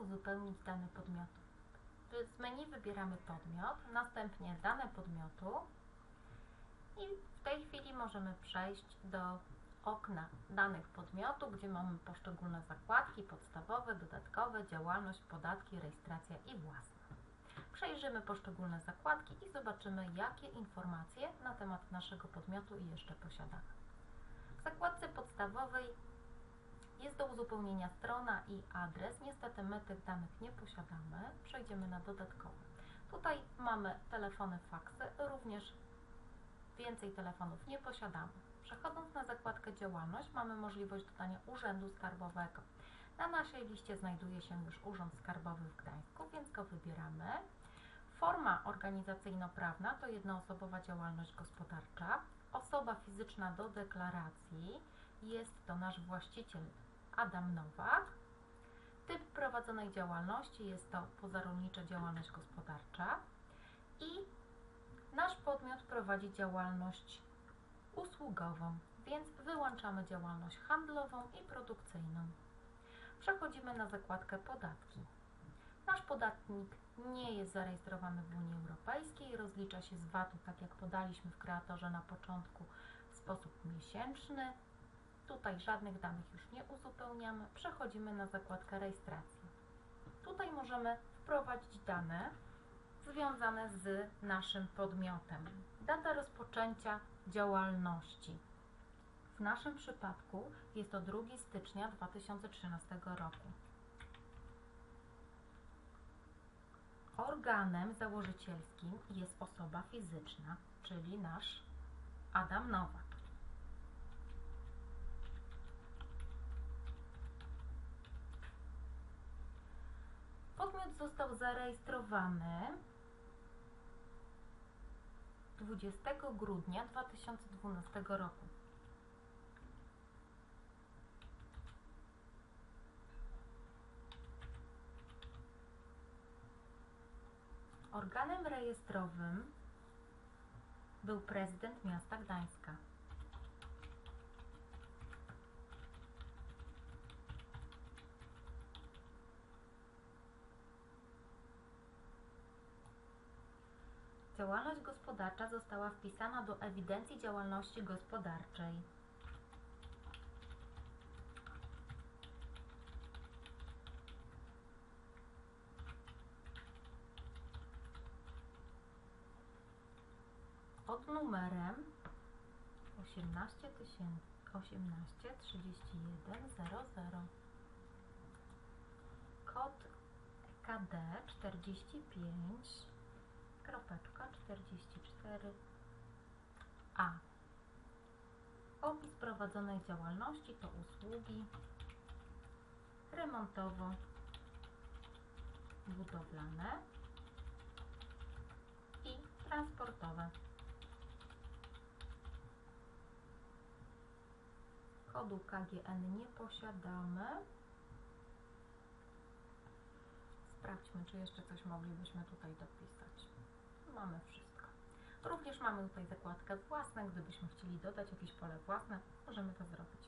uzupełnić dane podmiotu? Z menu wybieramy podmiot, następnie dane podmiotu i w tej chwili możemy przejść do okna danych podmiotu, gdzie mamy poszczególne zakładki podstawowe, dodatkowe, działalność, podatki, rejestracja i własna. Przejrzymy poszczególne zakładki i zobaczymy, jakie informacje na temat naszego podmiotu jeszcze posiadamy. W zakładce podstawowej jest do uzupełnienia strona i adres. Niestety my tych danych nie posiadamy. Przejdziemy na dodatkowe. Tutaj mamy telefony, faksy, również więcej telefonów nie posiadamy. Przechodząc na zakładkę działalność mamy możliwość dodania urzędu skarbowego. Na naszej liście znajduje się już Urząd Skarbowy w Gdańsku, więc go wybieramy. Forma organizacyjno-prawna to jednoosobowa działalność gospodarcza. Osoba fizyczna do deklaracji jest to nasz właściciel Adam Nowak. Typ prowadzonej działalności jest to pozarolnicza działalność gospodarcza i nasz podmiot prowadzi działalność usługową, więc wyłączamy działalność handlową i produkcyjną. Przechodzimy na zakładkę podatki. Nasz podatnik nie jest zarejestrowany w Unii Europejskiej, rozlicza się z VAT-u, tak jak podaliśmy w kreatorze na początku, w sposób miesięczny. Tutaj żadnych danych już nie uzupełniamy. Przechodzimy na zakładkę rejestracji. Tutaj możemy wprowadzić dane związane z naszym podmiotem. Data rozpoczęcia działalności. W naszym przypadku jest to 2 stycznia 2013 roku. Organem założycielskim jest osoba fizyczna, czyli nasz Adam Nowak. Został zarejestrowany 20 grudnia 2012 roku. Organem rejestrowym był prezydent miasta Gdańska. Działalność gospodarcza została wpisana do ewidencji działalności gospodarczej. Pod numerem 18 tysięcy 18 31 00 kod KD 45 kropeczka 44 A. Opis prowadzonej działalności to usługi remontowo budowlane i transportowe. Kodu KGN nie posiadamy. Sprawdźmy, czy jeszcze coś moglibyśmy tutaj dopisać. Również mamy tutaj zakładkę własne. Gdybyśmy chcieli dodać jakieś pole własne, możemy to zrobić.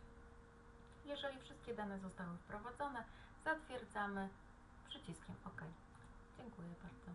Jeżeli wszystkie dane zostały wprowadzone, zatwierdzamy przyciskiem OK. Dziękuję bardzo.